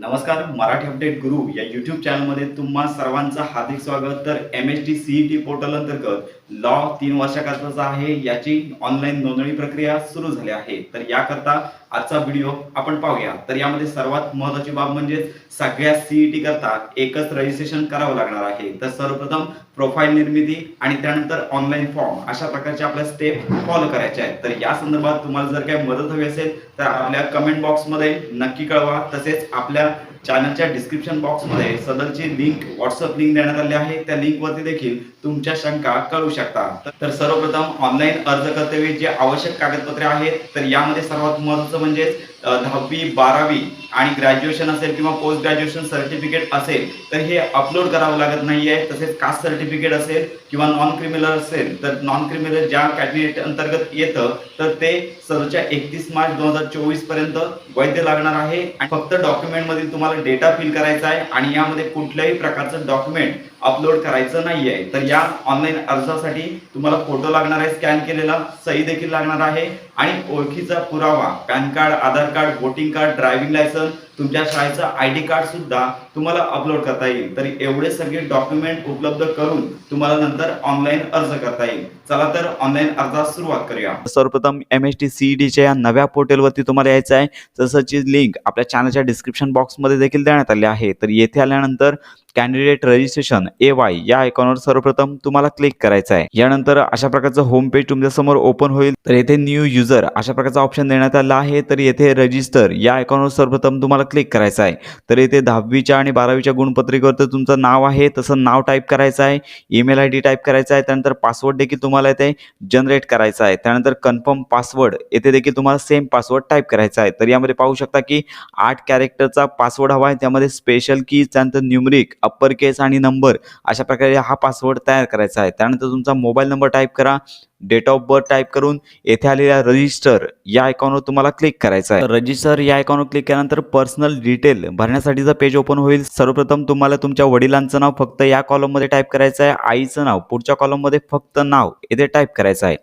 नमस्कार मराठी अपडेट गुरु या युट्यूब चॅनलमध्ये तुम्हा सर्वांचं हार्दिक स्वागत. तर M S T C E T portal अंतर्गत लॉ तीन वर्षाकरताचा आहे याची ऑनलाईन नोंदणी प्रक्रिया सुरू झाली आहे. तर याकरता आजचा व्हिडिओ आपण पाहूया. तर यामध्ये सर्वात महत्वाची बाब म्हणजे सगळ्या सीईटी करता एकच रजिस्ट्रेशन करावं लागणार आहे. तर सर्वप्रथम प्रोफाईल निर्मिती आणि त्यानंतर ऑनलाईन फॉर्म अशा प्रकारचे आपल्या स्टेप फॉलो करायचे आहेत. तर या संदर्भात तुम्हाला जर काही मदत हवी असेल तर आपल्या कमेंट बॉक्समध्ये नक्की कळवा. तसेच आपल्या चॅनलच्या डिस्क्रिप्शन बॉक्समध्ये सदरची लिंक व्हॉट्सअप लिंक देण्यात आली आहे. त्या लिंकवरती देखील तुमच्या शंका कळू शकता. तर सर्वप्रथम ऑनलाईन अर्ज करतेवेळी जे आवश्यक कागदपत्रे आहेत तर यामध्ये सर्वात महत्त्वाचं म्हणजेच दहावी बारावी आणि ग्रॅज्युएशन असेल किंवा पोस्ट ग्रॅज्युएशन सर्टिफिकेट असेल तर हे अपलोड करावं लागत नाहीये. तसेच कास्ट सर्टिफिकेट असेल किंवा नॉन क्रिमिनल असेल तर नॉन क्रिमिनल ज्या कॅबिनेट अंतर्गत येतं तर ते सदरच्या एकतीस मार्च दोन हजार चोवीसपर्यंत वैध लागणार आहे. आणि फक्त डॉक्युमेंट मधील तुम्हाला डेटा फिल करायचा आहे आणि यामध्ये कुठल्याही प्रकारचं डॉक्युमेंट अपलोड करायचं नाही आहे तर या ऑनलाईन अर्जासाठी तुम्हाला फोटो लागणार आहे स्कॅन केलेला सही देखील लागणार आहे. आणि ओळखीचा पुरावा PAN card Aadhaar card voting card driving licence तुमच्या शाळेचं आय डी कार्ड सुद्धा तुम्हाला अपलोड करता येईल. तर एवढे सगळे डॉक्युमेंट उपलब्ध करून तुम्हाला नंतर ऑनलाईन अर्ज करता येईल. चला तर ऑनलाईन अर्जास सुरुवात करूया. सर्वप्रथम एम एस टी सीईडीच्या या नव्या पोर्टलवरती तुम्हाला यायचं आहे. तसंची लिंक आपल्या चॅनलच्या डिस्क्रिप्शन बॉक्समध्ये देखील देण्यात आली आहे. तर येथे आल्यानंतर कॅन्डिडेट रजिस्ट्रेशन ए वाय या आयकॉनवर सर्वप्रथम तुम्हाला क्लिक करायचं आहे. यानंतर अशा प्रकारचं होम पेज तुमच्यासमोर ओपन होईल. तर येथे न्यू युजर अशा प्रकारचा ऑप्शन देण्यात आला आहे. तर येथे रजिस्टर या आयकॉनवर सर्वप्रथम तुम्हाला क्लिक करायचं आहे. तर येथे दहावीच्या आणि बारावीच्या गुणपत्रिकेवर तर तुमचं नाव आहे. तसं नाव टाईप करायचं आहे. ईमेल आय डी टाईप करायचा आहे. त्यानंतर पासवर्ड देखील तुम्हाला येथे जनरेट करायचा आहे. त्यानंतर कन्फर्म पासवर्ड येथे देखील तुम्हाला सेम पासवर्ड टाईप करायचा आहे. तर यामध्ये पाहू शकता की आठ कॅरेक्टरचा पासवर्ड हवा आहे. त्यामध्ये स्पेशल की त्यानंतर न्यूमरिक अप्पर केस आणि नंबर अशा प्रकारे हा पासवर्ड तयार करायचा आहे. त्यानंतर तुमचा मोबाईल नंबर टाईप करा. डेट ऑफ बर्थ टाईप करून येथे आलेल्या रजिस्टर या आयकॉनवर तुम्हाला क्लिक करायचं आहे. रजिस्टर या आयकॉनवर क्लिक केल्यानंतर पर्सनल डिटेल भरण्यासाठीचं पेज ओपन होईल सर्वप्रथम तुम्हाला तुमच्या वडिलांचं नाव फक्त या कॉलममध्ये टाईप करायचं आहे. आईचं नाव पुढच्या कॉलममध्ये फक्त नाव येथे टाईप करायचं आहे.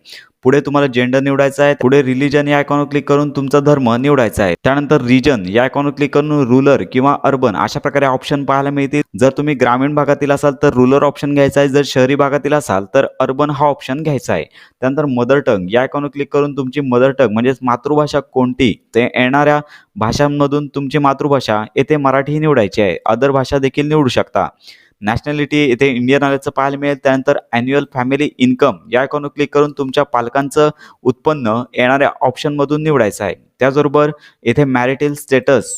पुढे तुम्हाला जेंडर निवडायचा आहे. पुढे रिलीजन या आयकॉनवर क्लिक करून तुमचा धर्म निवडायचा आहे. त्यानंतर रिजन या आयकॉनवर क्लिक करून रुलर किंवा अर्बन अशा प्रकारे ऑप्शन पाहायला मिळतील. जर तुम्ही ग्रामीण भागातील असाल तर रुलर ऑप्शन घ्यायचा आहे. जर शहरी भागातील असाल तर अर्बन हा ऑप्शन घ्यायचा आहे. त्यानंतर मदर टंग या आयकॉनवर क्लिक करून तुमची मदर टंग म्हणजेच मातृभाषा कोणती? ते येणाऱ्या भाषांमधून तुमची मातृभाषा येथे मराठी निवडायची आहे. अदर भाषा देखील निवडू शकता. नॅशनॅलिटी येथे इंडियन आल्याचं पाहायला मिळेल. त्यानंतर अॅन्युअल फॅमिली इन्कम या आयकॉनवर क्लिक करून तुमच्या पालकांचं उत्पन्न येणाऱ्या ऑप्शनमधून निवडायचं आहे. त्याचबरोबर येथे मॅरिटल स्टेटस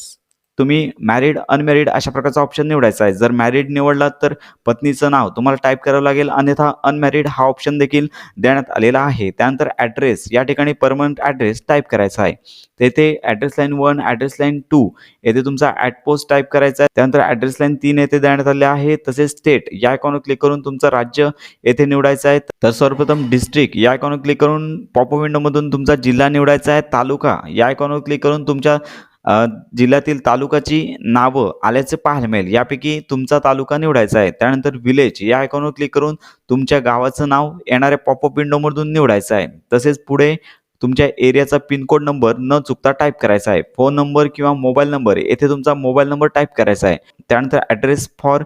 तुम्ही मॅरिड अनमॅरिड अशा प्रकारचा ऑप्शन निवडायचा आहे. जर मॅरिड निवडलात तर पत्नीचं नाव तुम्हाला टाईप करावं लागेल. अन्यथा अनमॅरिड हा ऑप्शन देखील देण्यात आलेला आहे. त्यानंतर ॲड्रेस या ठिकाणी परमनंट ॲड्रेस टाईप करायचा आहे. तेथे address line one address line two येथे तुमचा ॲट पोस्ट टाईप करायचा आहे. त्यानंतर ॲड्रेस लाईन तीन येथे देण्यात आले आहे. तसेच स्टेट या आयकॉनवर क्लिक करून तुमचं राज्य येथे निवडायचं आहे. तर सर्वप्रथम डिस्ट्रिक्ट या आयकॉनवर क्लिक करून पॉप विंडोमधून तुमचा जिल्हा निवडायचा आहे. तालुका या आयकॉनवर क्लिक करून तुमच्या जिल्ह्यातील तालुकाची नावं आल्याचे पाहायला मिळेल. यापैकी तुमचा तालुका निवडायचा आहे. त्यानंतर विलेज या आयकॉनवर क्लिक करून तुमच्या गावाचं नाव येणाऱ्या पॉपअप विंडोमधून निवडायचं आहे. तसेच पुढे तुमच्या एरियाचा पिनकोड नंबर न चुकता टाईप करायचा आहे. फोन नंबर किंवा मोबाईल नंबर येथे तुमचा मोबाईल नंबर टाईप करायचा आहे. त्यानंतर ॲड्रेस फॉर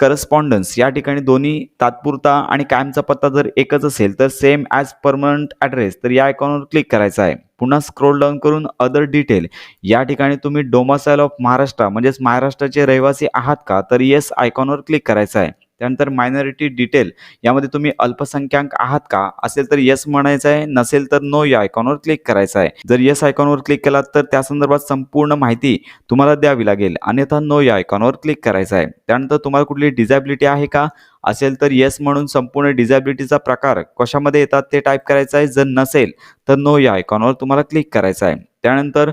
करस्पॉन्डन्स या ठिकाणी दोन्ही तात्पुरता आणि कायमचा पत्ता जर एकच असेल तर सेम ॲज परमनंट ॲड्रेस तर या आयकॉनवर क्लिक करायचा आहे. पुन्हा स्क्रोल डाऊन करून अदर डिटेल या ठिकाणी तुम्ही डोमासाईल ऑफ महाराष्ट्र म्हणजेच महाराष्ट्राचे रहिवासी आहात का? तर येस आयकॉनवर क्लिक करायचं आहे. त्यानंतर मायनॉरिटी डिटेल यामध्ये तुम्ही अल्पसंख्याक आहात का? असेल तर येस म्हणायचं आहे नसेल तर नो या आयकॉनवर क्लिक करायचं आहे. जर येस आयकॉनवर क्लिक केलात तर त्या संदर्भात संपूर्ण माहिती तुम्हाला द्यावी लागेल. अन्यथा नो या आयकॉनवर क्लिक करायचं आहे. त्यानंतर तुम्हाला कुठली डिझॅबिलिटी आहे का? असेल तर येस म्हणून संपूर्ण डिझॅबिलिटीचा प्रकार कशामध्ये येतात ते टाईप करायचं आहे. जर नसेल तर नो या आयकॉनवर तुम्हाला क्लिक करायचं आहे. त्यानंतर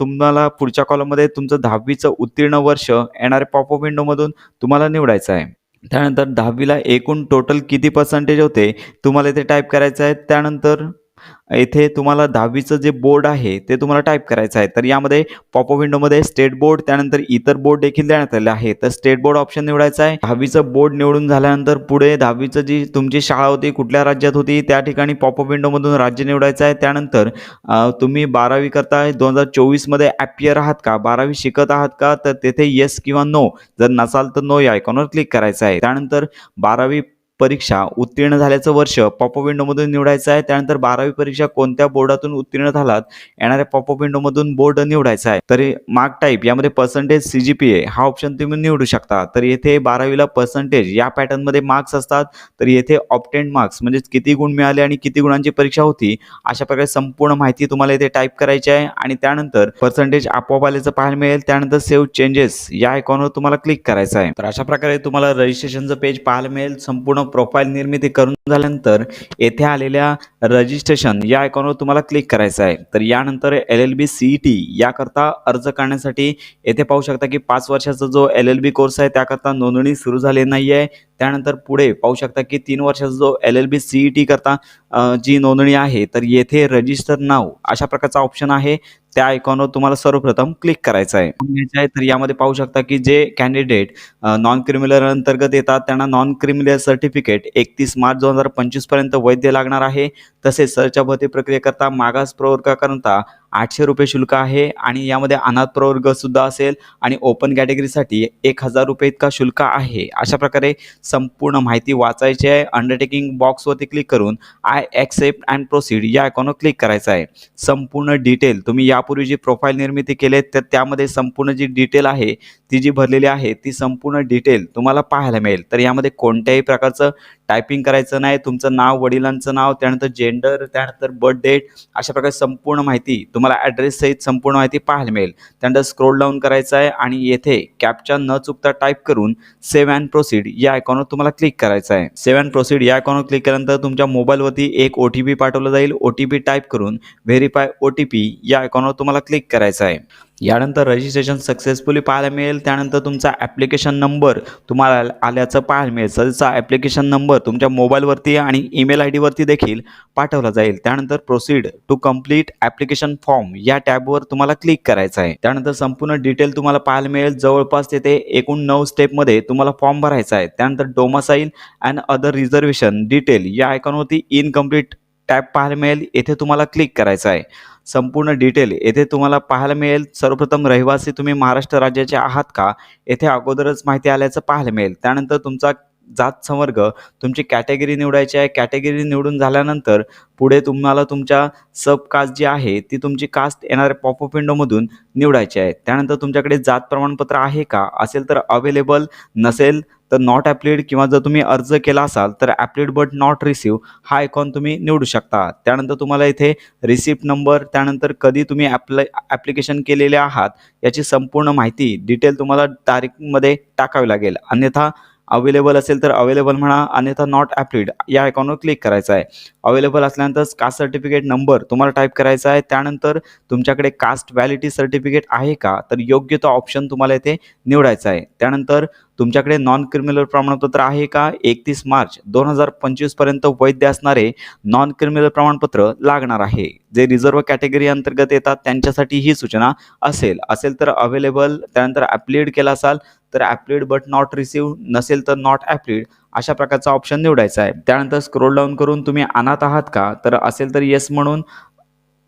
तुम्हाला पुढच्या कॉलममध्ये तुमचं दहावीचं उत्तीर्ण वर्ष येणाऱ्या पॉपअप विंडोमधून तुम्हाला निवडायचं आहे. त्यानंतर दहावीला एकूण टोटल किती पर्सेंटेज होते? तुम्हाला इथे टाईप करायचं आहे. त्यानंतर येथे तुम्हाला दहावीचं जे बोर्ड आहे ते तुम्हाला टाईप करायचं आहे. तर यामध्ये पॉपअप विंडोमध्ये स्टेट बोर्ड त्यानंतर इतर बोर्ड देखील देण्यात आले आहे तर स्टेट बोर्ड ऑप्शन निवडायचा आहे. दहावीचं बोर्ड निवडून झाल्यानंतर पुढे दहावीचं जी तुमची शाळा होती कुठल्या राज्यात होती त्या ठिकाणी पॉपअप विंडोमधून राज्य निवडायचं आहे. त्यानंतर तुम्ही बारावी करताय दोन हजार चोवीसमध्ये ॲपियर आहात का? बारावी शिकत आहात का? तर तेथे येस किंवा नो जर नसाल तर नो या आयकॉनवर क्लिक करायचं आहे. त्यानंतर बारावी परीक्षा उत्तीर्ण झाल्याचं वर्ष पॉपअप विंडोमधून निवडायचं आहे. त्यानंतर बारावी परीक्षा कोणत्या बोर्डातून उत्तीर्ण झालात? येणाऱ्या पॉपअप विंडोमधून बोर्ड निवडायचा आहे. तरी मार्क टाईप यामध्ये percentage C G P A हा ऑप्शन तुम्ही निवडू शकता. तर येथे बारावीला पर्सेंटेज या पॅटर्नमध्ये मार्क्स असतात. तर येथे ऑप्टेंट मार्क्स म्हणजेच किती गुण मिळाले आणि किती गुणांची परीक्षा होती अशा प्रकारे संपूर्ण माहिती तुम्हाला इथे टाईप करायची आहे. आणि त्यानंतर पर्सेंटेज आपोआप आल्याचं पाहायला मिळेल. त्यानंतर सेव्ह चेंजेस या आयकॉनवर तुम्हाला क्लिक करायचं आहे. तर अशा प्रकारे तुम्हाला रजिस्ट्रेशनचं पेज पाहायला मिळेल. संपूर्ण प्रोफाईल निर्मिती करून झाल्यानंतर येथे आलेल्या रजिस्ट्रेशन या आयकॉनवर तुम्हाला क्लिक करायचं आहे. तर यानंतर L L B C E T याकरता अर्ज करण्यासाठी येथे पाहू शकता की पाच वर्षाचा जो एल एल बी कोर्स आहे त्याकरता नोंदणी सुरू झाली नाही आहे त्यानंतर पुढे पाहू शकता की तीन वर्षाचा जो L L B C E T करता जी नोंदणी आहे तर येथे रजिस्टर नाव अशा प्रकारचा ऑप्शन आहे. त्या आयकॉनवर तुम्हाला सर्वप्रथम क्लिक करायचं आहे. तर यामध्ये पाहू शकता की जे कॅन्डिडेट नॉन क्रिमिनल अंतर्गत येतात त्यांना नॉन क्रिमिनल सर्टिफिकेट एकतीस मार्च दोन हजार पंचवीसपर्यंत वैध लागणार आहे. तसेच सरच्या भरती प्रक्रियेकरता मागास प्रवर्गाकरता आठशे रुपये शुल्क आहे आणि यामध्ये अनाथ प्रवर्ग सुद्धा असेल आणि ओपन कॅटेगरीसाठी एक हजार रुपये इतका शुल्क आहे. अशा प्रकारे संपूर्ण माहिती वाचायची आहे. अंडरटेकिंग बॉक्सवरती क्लिक करून आय ॲक्सेप्ट अँड प्रोसीड या आयकॉनवर क्लिक करायचं आहे. संपूर्ण डिटेल तुम्ही यापूर्वी जी प्रोफाईल निर्मिती केले तर त्यामध्ये संपूर्ण जी डिटेल आहे ती जी भरलेली आहे ती संपूर्ण डिटेल तुम्हाला पाहायला मिळेल. तर यामध्ये कोणत्याही प्रकारचं टायपिंग करायचं नाही तुमचं नाव वडिलांचं नाव त्यानंतर जेंडर त्यानंतर बर्थ डेट अशा प्रकारे संपूर्ण माहिती तुम्हाला ॲड्रेस सहित संपूर्ण माहिती पाहायला मिळेल. त्यानंतर स्क्रोल डाऊन करायचं आहे आणि येथे कॅपच्या न चुकता टाईप करून सेव्ह अँड प्रोसीड या आयकॉनवर तुम्हाला क्लिक करायचं आहे. सेव्ह अँड प्रोसीड या आयकॉनवर क्लिक केल्यानंतर तुमच्या मोबाईलवरती एक ओ टी पी पाठवलं जाईल. ओ टी पी टाईप करून व्हेरीफाय ओ टी पी या आयकॉनवर तुम्हाला क्लिक करायचं आहे. यानंतर रजिस्ट्रेशन सक्सेसफुली पाहायला मिळेल. त्यानंतर तुमचा ॲप्लिकेशन नंबर तुम्हाला आल्याचं पाहायला मिळेल. सदचा ॲप्लिकेशन नंबर तुमच्या मोबाईलवरती आणि ईमेल आय डीवरती देखील पाठवला जाईल. त्यानंतर proceed to complete application form या टॅबवर तुम्हाला क्लिक करायचं आहे. त्यानंतर संपूर्ण डिटेल तुम्हाला पाहायला मिळेल. जवळपास तेथे एकूण नऊ स्टेपमध्ये तुम्हाला फॉर्म भरायचा आहे. त्यानंतर domicile and other reservation detail या आयकॉनवरती इनकम्प्लीट टॅब पाहायला मिळेल. येथे तुम्हाला क्लिक करायचं आहे. संपूर्ण डिटेल येथे तुम्हाला पाहायला मिळेल. सर्वप्रथम रहिवासी तुम्ही महाराष्ट्र राज्याचे आहात का? येथे अगोदरच माहिती आल्याचं पाहायला मिळेल. त्यानंतर तुमचा जात संवर्ग तुमची कॅटेगरी निवडायची आहे. कॅटेगरी निवडून झाल्यानंतर पुढे तुम्हाला तुमच्या सब कास्ट जी आहे ती तुमची कास्ट येणाऱ्या पॉपअप विंडोमधून निवडायची आहे. त्यानंतर तुमच्याकडे जात प्रमाणपत्र आहे का? असेल तर अवेलेबल नसेल तर नॉट ॲप्लिड किंवा जर तुम्ही अर्ज केला असाल तर ॲप्लिड बट नॉट रिसिव्ह हा आयकॉन तुम्ही निवडू शकता. त्यानंतर तुम्हाला इथे रिसिप्ट नंबर त्यानंतर कधी तुम्ही ॲप्लाय ॲप्लिकेशन केलेले आहात याची संपूर्ण माहिती डिटेल तुम्हाला तारीखमध्ये टाकावी लागेल. अन्यथा अवेलेबल असेल तर अवेलेबल म्हणा अन्यथा नॉट ॲप्लिड या आयकॉनवर क्लिक करायचं आहे. अवेलेबल असल्यानंतर कास्ट सर्टिफिकेट नंबर तुम्हाला टाईप करायचा आहे. त्यानंतर तुमच्याकडे कास्ट व्हॅलिटी सर्टिफिकेट आहे का? तर योग्य तो ऑप्शन तुम्हाला इथे निवडायचा आहे. त्यानंतर तुमच्याकडे नॉन क्रिमिनल प्रमाणपत्र आहे का? एकतीस मार्च दोन हजार पंचवीसपर्यंत वैध असणारे नॉन क्रिमिनल प्रमाणपत्र लागणार आहे. जे रिझर्व्ह कॅटेगरी अंतर्गत येतात त्यांच्यासाठी ही सूचना असेल. असेल तर अवेलेबल त्यानंतर ॲप्लिड केला असाल तर ॲप्लिड बट नॉट रिसिव्ह नसेल तर नॉट ॲप्लिड अशा प्रकारचा ऑप्शन निवडायचा आहे. त्यानंतर स्क्रोल डाऊन करून तुम्ही अनाथ आहात का? तर असेल तर येस म्हणून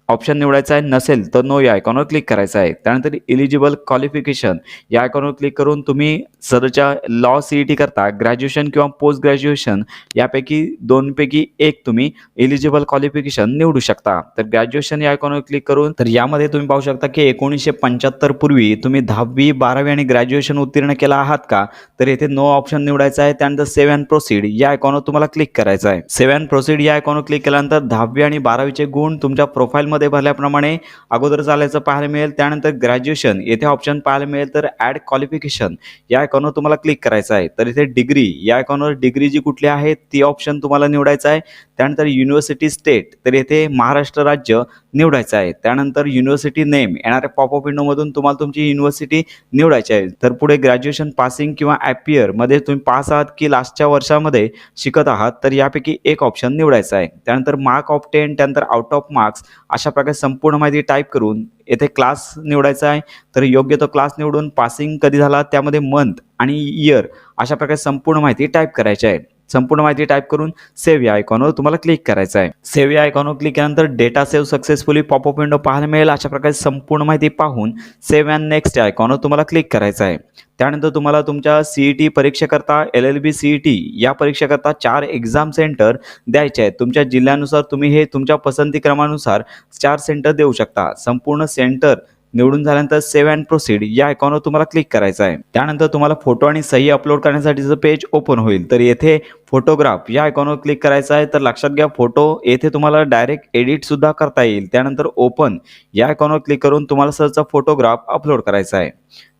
ऑप्शन निवडायचा आहे नसेल तर नो या आयकॉनवर क्लिक करायचं आहे. त्यानंतर इलिजिबल क्वालिफिकेशन या आयकॉनवर क्लिक करून तुम्ही सदरच्या लॉ सी ई टी करता ग्रॅज्युएशन किंवा पोस्ट ग्रॅज्युएशन यापैकी दोनपैकी एक तुम्ही इलिजिबल क्वालिफिकेशन निवडू शकता. तर ग्रॅज्युएशन या आयकॉनवर क्लिक करून तर यामध्ये तुम्ही पाहू शकता की एकोणीसशे पंच्याहत्तर पूर्वी तुम्ही दहावी बारावी आणि ग्रॅज्युएशन उत्तीर्ण केला आहात का? तर येथे नो ऑप्शन निवडायचा आहे त्यानंतर सेव्ह अँड प्रोसीड या आयकॉनवर तुम्हाला क्लिक करायचं आहे. सेव्ह अँड प्रोसीड या आयकॉनवर क्लिक केल्यानंतर दहावी आणि बारावीचे गुण तुमच्या प्रोफाईल मध्ये भरल्याप्रमाणे अगोदर चालायचं पाहायला मिळेल. त्यानंतर ग्रॅज्युएशन येथे ऑप्शन पाहायला मिळेल तर ॲड क्वालिफिकेशन या आयकॉनवर तुम्हाला क्लिक करायचं आहे. तर इथे डिग्री या आयकॉनवर डिग्री जी कुठली आहे ती ऑप्शन तुम्हाला निवडायचं आहे. त्यानंतर युनिव्हर्सिटी स्टेट तर येथे महाराष्ट्र राज्य निवडायचं आहे. त्यानंतर युनिव्हर्सिटी नेम येणाऱ्या पॉपअप विंडोमधून तुम्हाला तुमची युनिव्हर्सिटी निवडायची आहे. तर पुढे ग्रॅज्युएशन पासिंग किंवा ॲपियरमध्ये तुम्ही पास आहात की लास्टच्या वर्षामध्ये शिकत आहात तर यापैकी एक ऑप्शन निवडायचा आहे. त्यानंतर मार्क ऑफ टेन त्यानंतर आउट ऑफ मार्क्स अशा प्रकारे संपूर्ण माहिती टाईप करून येथे क्लास निवडायचा आहे. तर योग्य तो क्लास निवडून पासिंग कधी झाला त्यामध्ये मंथ आणि इयर अशा प्रकारे संपूर्ण माहिती टाईप करायची आहे. संपूर्ण माहिती टाईप करून सेव्ह या आयकॉनवर तुम्हाला क्लिक करायचं आहे. सेव्ह या आयकॉनवर क्लिक केल्यानंतर data save successfully popup window पाहायला मिळेल. अशा प्रकारे संपूर्ण माहिती पाहून सेव्ह अँड नेक्स्ट या आयकॉनवर तुम्हाला क्लिक करायचं आहे. त्यानंतर तुम्हाला तुमच्या C E T परीक्षेकरता L L B C E T या परीक्षेकरता चार एक्झाम सेंटर द्यायचे आहेत. तुमच्या जिल्ह्यानुसार तुम्ही हे तुमच्या पसंती क्रमानुसार चार सेंटर देऊ शकता. संपूर्ण सेंटर निवडून झाल्यानंतर सेव्ह अँड प्रोसीड या आयकॉनवर तुम्हाला क्लिक करायचं आहे. त्यानंतर तुम्हाला फोटो आणि सही अपलोड करण्यासाठीचं पेज ओपन होईल तर येथे फोटोग्राफ या आयकॉनवर क्लिक करायचं आहे. तर लक्षात घ्या फोटो येथे तुम्हाला डायरेक्ट एडिटसुद्धा करता येईल. त्यानंतर ओपन या आयकॉनवर क्लिक करून तुम्हाला सहजचा फोटोग्राफ अपलोड करायचा आहे.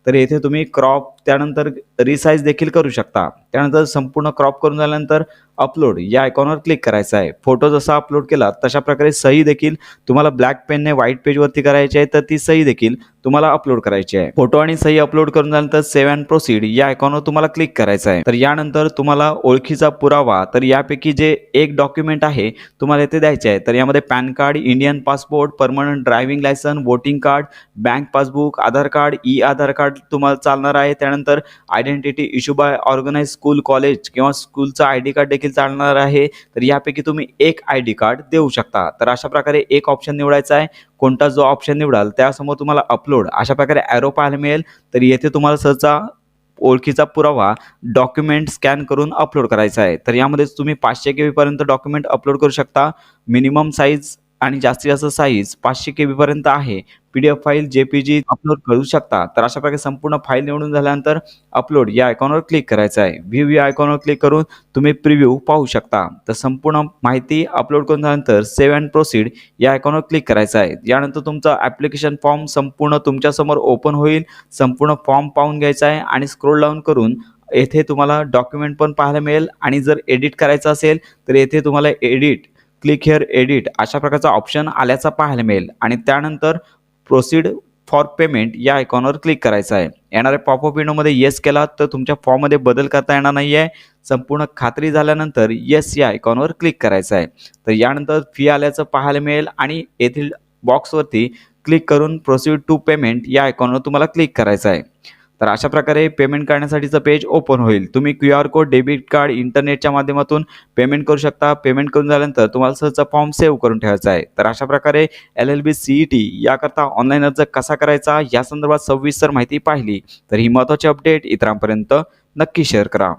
तर येथे तुम्ही क्रॉप त्यानंतर रिसाईज देखील करू शकता. त्यानंतर संपूर्ण क्रॉप करून झाल्यानंतर अपलोड या आयकॉनवर क्लिक करायचं आहे. फोटो जसा अपलोड केला तशा प्रकारे सही देखील तुम्हाला ब्लॅक पेनने व्हाईट पेजवरती करायची आहे तर ती सही देखील तुम्हाला अपलोड करायची आहे. फोटो आणि सही अपलोड करून झाल्यानंतर सेव्ह अँड प्रोसीड या आयकॉनवर तुम्हाला क्लिक करायचं आहे. तर यानंतर तुम्हाला ओळखीचा पुरावा तर यापैकी जे एक डॉक्युमेंट आहे तुम्हाला इथे द्यायचे आहे. तर यामध्ये PAN card Indian passport permanent driving licence voting card bank passbook Aadhaar card E Aadhaar card तुम्हाला चालणार आहे. त्यानंतर identity issue by organise school college किंवा स्कूलचं आय डी कार्ड देखील चालणार आहे तर यापैकी तुम्ही एक आय डी कार्ड देऊ शकता. तर अशा प्रकारे एक ऑप्शन निवडायचा आहे. कोणता जो ऑप्शन निवडाल त्यासमोर तुम्हाला अपलोड अशा प्रकारे ॲरो पाहायला मिळेल. तर येथे तुम्हाला सहसा ओळखीचा पुरावा डॉक्युमेंट स्कॅन करून अपलोड करायचा आहे. तर यामध्ये तुम्ही पाचशे के बीपर्यंत डॉक्युमेंट अपलोड करू शकता. मिनिमम साईज आणि जास्तीत जास्त साईज पाचशे के बीपर्यंत आहे. P D F file J P G upload करू शकता. तर अशा प्रकारे संपूर्ण फाईल निवडून झाल्यानंतर अपलोड या आयकॉनवर क्लिक करायचं आहे. व्ह्यू या आयकॉनवर क्लिक करून तुम्ही प्रिव्ह्यू पाहू शकता. तर संपूर्ण माहिती अपलोड करून झाल्यानंतर सेव्ह अँड प्रोसीड या आयकॉनवर क्लिक करायचं आहे. यानंतर तुमचा ॲप्लिकेशन फॉर्म संपूर्ण तुमच्यासमोर ओपन होईल. संपूर्ण फॉर्म पाहून घ्यायचा आहे आणि स्क्रोल डाऊन करून येथे तुम्हाला डॉक्युमेंट पण पाहायला मिळेल. आणि जर एडिट करायचं असेल तर येथे तुम्हाला एडिट क्लिक हिअर एडिट अशा प्रकारचा ऑप्शन आल्याचा पाहायला मिळेल. आणि त्यानंतर प्रोसीड फॉर पेमेंट या आयकॉनवर क्लिक करायचं आहे. येणाऱ्या पॉपअप विंडोमध्ये येस केला तर तुमच्या फॉर्ममध्ये बदल करता येणार नाही आहे संपूर्ण खात्री झाल्यानंतर येस या आयकॉनवर क्लिक करायचं आहे. तर यानंतर फी आल्याचं पाहायला मिळेल आणि येथील बॉक्सवरती क्लिक करून प्रोसीड टू पेमेंट या आयकॉनवर तुम्हाला क्लिक करायचं आहे. तर अशा प्रकारे पेमेंट करण्यासाठीचं पेज ओपन होईल. तुम्ही Q R code debit card इंटरनेटच्या माध्यमातून पेमेंट करू शकता. पेमेंट करून झाल्यानंतर तुम्हाला सहजचा फॉर्म सेव्ह करून ठेवायचा आहे. तर अशा प्रकारे L L B C E T याकरता ऑनलाईन अर्ज कसा करायचा या संदर्भात सविस्तर माहिती पाहिली. तर ही महत्त्वाची अपडेट इतरांपर्यंत नक्की शेअर करा.